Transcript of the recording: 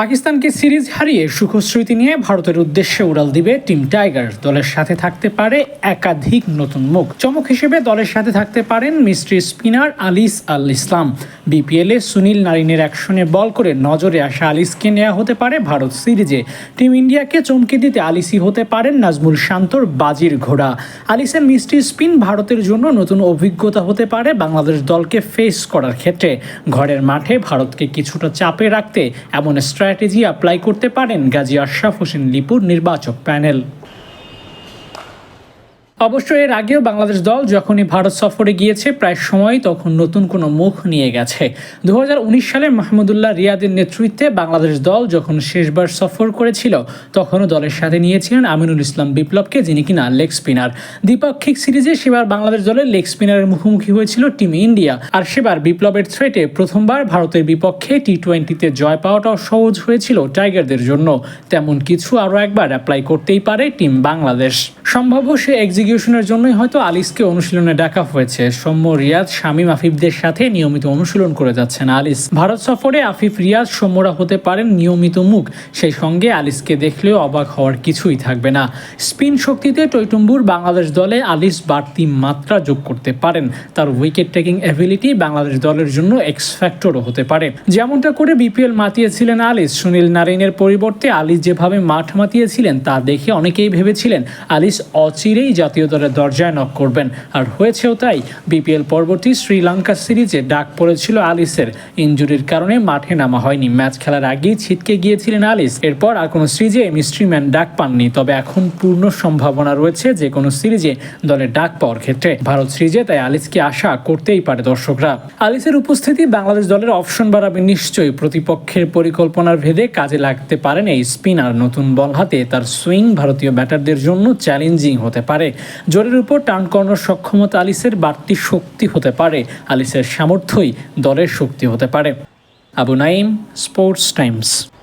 পাকিস্তানকে সিরিজ হারিয়ে সুখস্মৃতি নিয়ে ভারতের উদ্দেশ্যে উড়াল দিবে টিম টাইগার। দলের সাথে থাকতে পারে একাধিক নতুন মুখ। চমক হিসেবে দলের সাথে থাকতে পারেন মিস্ট্রি স্পিনার আলিস আল ইসলাম বিপিএলে সুনীল নারিনের অ্যাকশনে বল করে নজরে আসা আলিসকে নেওয়া হতে পারে ভারত সিরিজে। টিম ইন্ডিয়াকে চমকে দিতে আলিসি হতে পারেন নাজমুল শান্তর বাজির ঘোড়া। আলিসের মিষ্টি স্পিন ভারতের জন্য নতুন অভিজ্ঞতা হতে পারে বাংলাদেশ দলকে ফেস করার ক্ষেত্রে। ঘরের মাঠে ভারতকে কিছুটা চাপে রাখতে এমন স্ট্র্যাটেজি অ্যাপ্লাই করতে পারেন গাজী আশরাফ হোসেন লিপুর নির্বাচক প্যানেল। অবশ্য এর আগেও বাংলাদেশ দল যখনই ভারত সফরে গিয়েছে, প্রায় সময় তখন নতুন কোনো মুখ নিয়ে গেছে। দুহাজার উনিশ সালে মাহমুদুল্লাহ রিয়াদের নেতৃত্বে বাংলাদেশ দল যখন শেষবার সফর করেছিল, তখনও দলের সাথে নিয়েছিলেন আমিনুল ইসলাম বিপ্লবকে, যিনি কিনা লেগ স্পিনার। দ্বিপাক্ষিক সিরিজে সেবার বাংলাদেশ দলের লেগ স্পিনারের মুখোমুখি হয়েছিল টিম ইন্ডিয়া। আর সেবার বিপ্লবের থ্রেটে প্রথমবার ভারতের বিপক্ষে টি টোয়েন্টিতে জয় পাওয়াটাও সহজ হয়েছিল টাইগারদের জন্য। তেমন কিছু আরও একবার অ্যাপ্লাই করতেই পারে টিম বাংলাদেশ। সম্ভাব্য সে এক্সিকিউশনের জন্যই হয়তো আলিসকে অনুশীলনে ডাকা হয়েছে। সৌম্য, রিয়াজ, শামীম, আফিফদের সাথে নিয়মিত অনুশীলন করে যাচ্ছেন আলিস। ভারত সফরে আফিফ, রিয়াজ, সৌম্যরা হতে পারেন নিয়মিত মুখ। সেই সঙ্গে আলিসকে দেখলেও অবাক হওয়ার কিছুই থাকবে না। স্পিন শক্তিতে টৈটুম্বুর বাংলাদেশ দলে আলিস বাড়তি মাত্রা যোগ করতে পারেন। তার উইকেট টেকিং অ্যাবিলিটি বাংলাদেশ দলের জন্য এক্স ফ্যাক্টরও হতে পারে। যেমনটা করে বিপিএল মাতিয়েছিলেন আলিস, সুনীল নারিনের পরিবর্তে আলিস যেভাবে মাঠ মাতিয়েছিলেন তা দেখে অনেকেই ভেবেছিলেন আলিস অচিরেই জাতীয় দলের দরজায় নক করবেন। আর হয়েছেও তাই, বিপিএল পরবর্তী শ্রীলঙ্কা সিরিজে ডাক পড়েছিল আলিসের। ইঞ্জুরির কারণে মাঠে নামা হয়নি। ম্যাচ খেলার আগেই ছিটকে গিয়েছিলেন আলিস। এরপর আর কোনো সিরিজে মিস্ট্রি ম্যান ডাক পাননি। তবে এখন পূর্ণ সম্ভাবনা রয়েছে যে কোনো সিরিজে দলের ডাক পাওয়ার ক্ষেত্রে। ভারত সিরিজে তাই আলিসকে আশা করতেই পারে দর্শকরা। আলিসের উপস্থিতি বাংলাদেশ দলের অপশন বাড়াবে নিশ্চয়ই। প্রতিপক্ষের পরিকল্পনার ভেদে কাজে লাগতে পারেন এই স্পিনার। নতুন বল হাতে তার সুইং ভারতীয় ব্যাটারদের জন্য চ্যালেঞ্জিং হতে পারে। জোরের উপর টার্ন করানোর সক্ষমতা আলিসের বাড়তি শক্তি হতে পারে। আলিসের সামর্থ্যই দলের শক্তি হতে পারে। Abu Naim sports times.